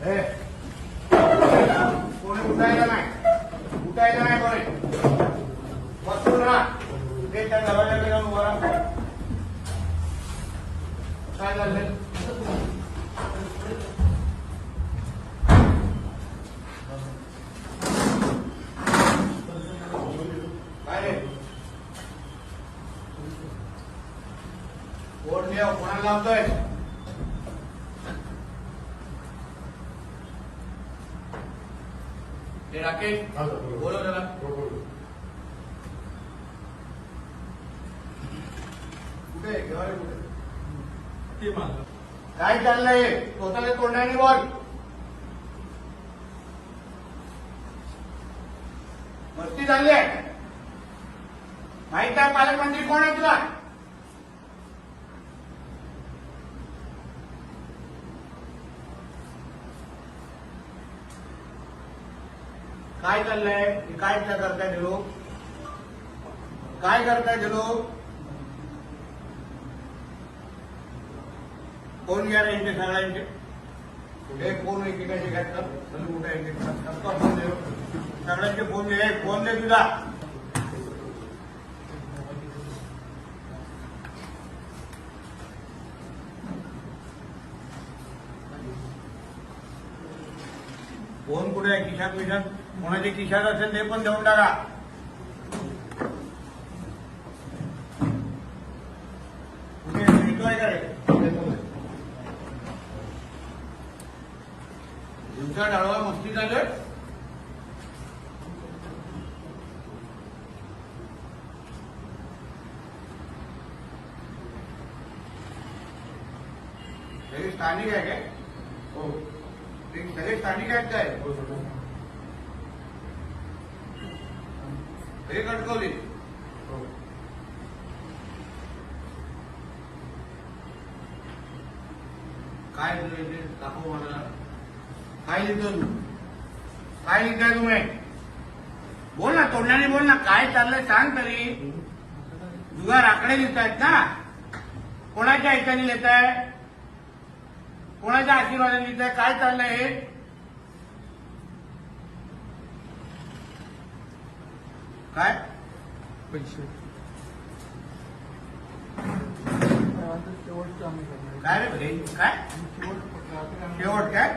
ए, कोणी उठायला नाही उठायला नाही कोणी बसून राहा ते त्या दरवाजाकडे जाऊन उभा राहा काय झालं काय रे कोण देव कोणाला लावतोय ते राकेश बोलव त्याला कुठे आहे? घेवा ते कुठे काय चाललंय? स्वतःला तोंडाने बोल. मस्ती चालली आहे. माहीत आहे पालकमंत्री कोण आहे तुला? काय चाललंय? काय करताय ते लोक? काय करताय ते लोक? कोण घ्या रे यांचे सगळ्यांचे हे फोन एकेकाचे घातलं चल कुठे एकेका फोन दे सगळ्यांचे फोन दे फोन दे तुझा फोन कुठे आहे खिशात विशात कोणाच्या खिशात असेल ते पण देऊन टाका कुठे येतोय का रे दिवसा डाळवा मस्ती झालं सगळे स्थानिक आहे काय? हो. ते सगळे स्थानिक आहेत काय? हे कटकवली काय तुझं इथे दाखव मला. काय लिहितो तू काय लिहिताय तुम्ही बोल ना तोंडाने बोल ना काय चाललंय सांग तरी. जुगार आकडे लिहित आहेत ना. कोणाच्या ह्याच्याने लिहित आहे कोणाच्या आशीर्वादाने लिहित आहे काय चाललंय हे? काय? पैसे. काय रे? भाई काय? शेवट काय?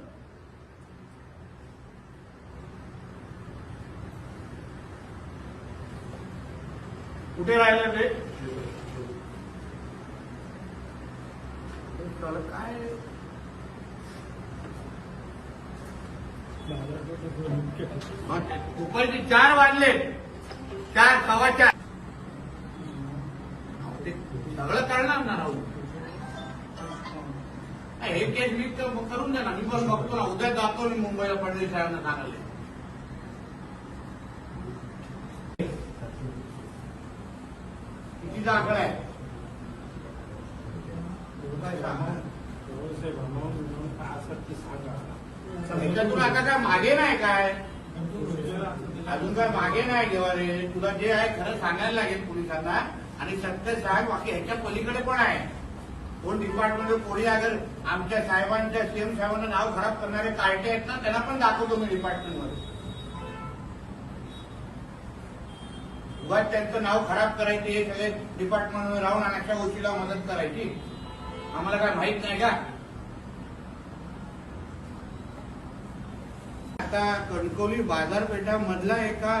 कुठे राहिलं ते? काय? दुपारचे चार वाजले. चार सव्वा चार. सगळं करणार ना राहू. हे केस मी तर करून द्या ना मी पण बघतो ना. उद्या जातो मी मुंबईला फडणवीस साहेबांना सांगायला. कितीचा आकडा आहे त्याच्यातून आता काय मागे नाही काय? अजून काय मागे नाही घेवा रे तुला जे आहे खरं सांगायला लागेल पोलिसांना. आणि सत्य साहेब बाकी ह्याच्या पलीकडे पण आहे. कोण डिपार्टमेंट कोणी अगर आमच्या साहेबांच्या सीएम साहेबांना नाव खराब करणारे कार्टे आहेत ना त्यांना पण दाखवतो मी डिपार्टमेंटमध्ये उगाच त्यांचं नाव खराब करायचं हे सगळे डिपार्टमेंटमध्ये राहून आणि अशा गोष्टीला मदत करायची? आम्हाला काय माहीत नाही का? आता कणकवली बाजारपेठामधला एका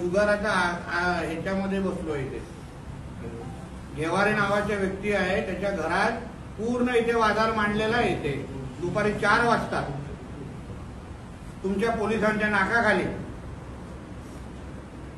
जुगाराचा ह्याच्यामध्ये बसलो इथे. घेवारे नावाच्या व्यक्ती आहे त्याच्या घरात पूर्ण इथे बाजार मांडलेला आहे इथे. दुपारी चार वाजता. तुमच्या पोलिसांच्या नाकाखाली.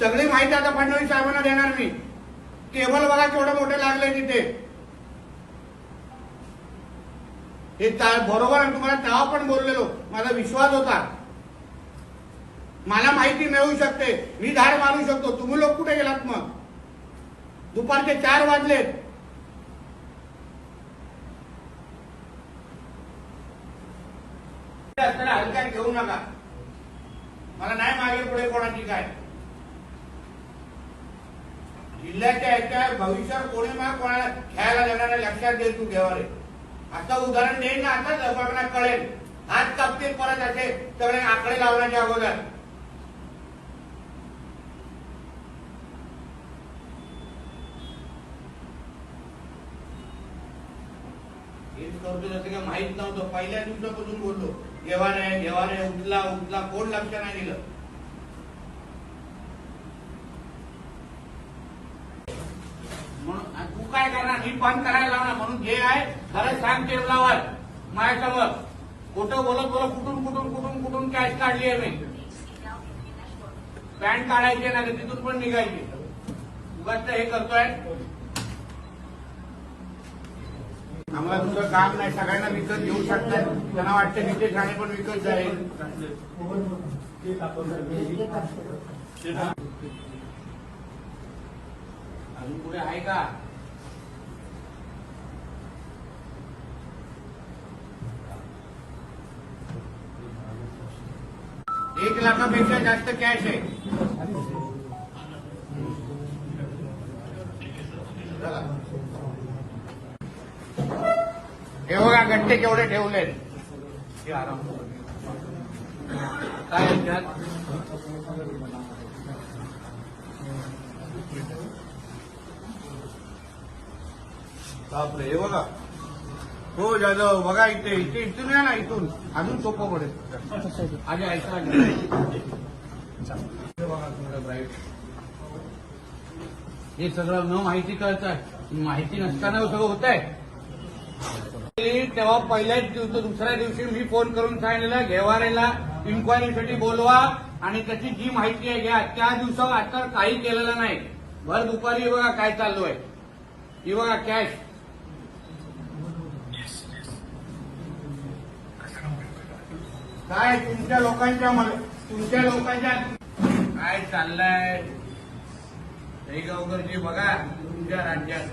सगळी माहिती आता फडणवीस साहेबांना देणार मी. केबल बघा केवढं मोठे लागले तिथे. हे बरोबर तुम्हाला तेव्हा पण बोललेलो. माझा विश्वास होता. मला माहिती मिळू शकते. मी धाड मारू शकतो. तुम्ही लोक कुठे गेलात मग? दुपारचे चार वाजलेत. असताना हलक्यात घेऊ नका. मला नाही मागे पुढे कोणाची काय. जिल्ह्याच्या याच्या भविष्यात कोणी मग कोणाला खेळायला देणार लक्षात दे तू घेवारे आता उदाहरण देईन ना आता लोकांना कळेल. आज कापतील परत असे सगळे आकडे लावण्याच्या अगोदर. हेच करतो जसं काही माहीत नव्हतं. पहिल्या दिवसापासून बोललो घेवा नाही घेवा नाही उठला उठला कोण लक्ष नाही दिलं म्हणून आ- तू काय करणार? मी बंद करायला लावणार म्हणून जे आहे खरं सांग टेबलावर माझ्यासमोर खोटं बोलत बोलत कुठून कुठून कुठून कुठून कॅश काढली आहे मी? पॅन्ट काढायची ना तिथून पण निघायची. उगाच हे करतोय. आम्हाला दुसरं काम नाही सगळ्यांना विकत घेऊ शकतात त्यांना वाटतं तिथे ठाणे पण विकत जाईल. अजून पुढे आहे का? एक लाखापेक्षा जास्त कॅश आहे. हे बघा गट्टे केवढे ठेवलेत. हे आराम काय बापरे हे बघा. हो जाधव बघा इथे इथे इथून या ना इथून. अजून सोपं पडेल. आणि ऐका बघा थोडं ब्राईट हे सगळं न माहिती कळतंय. माहिती नसताना सगळं होत आहे तेव्हा पहिल्याच दिवसा दुसऱ्या दिवशी मी फोन करून सांगितलेला घेवारेला इन्क्वायरीसाठी बोलवा आणि त्याची जी माहिती आहे घ्या. त्या दिवसावर आता काही केलेलं नाही. भर दुपारी बघा काय चालू आहे. ही बघा कॅश काय तुमच्या लोकांच्या तुमच्या लोकांच्या काय चाललंय? हे गावकरजी बघा तुमच्या राज्यात.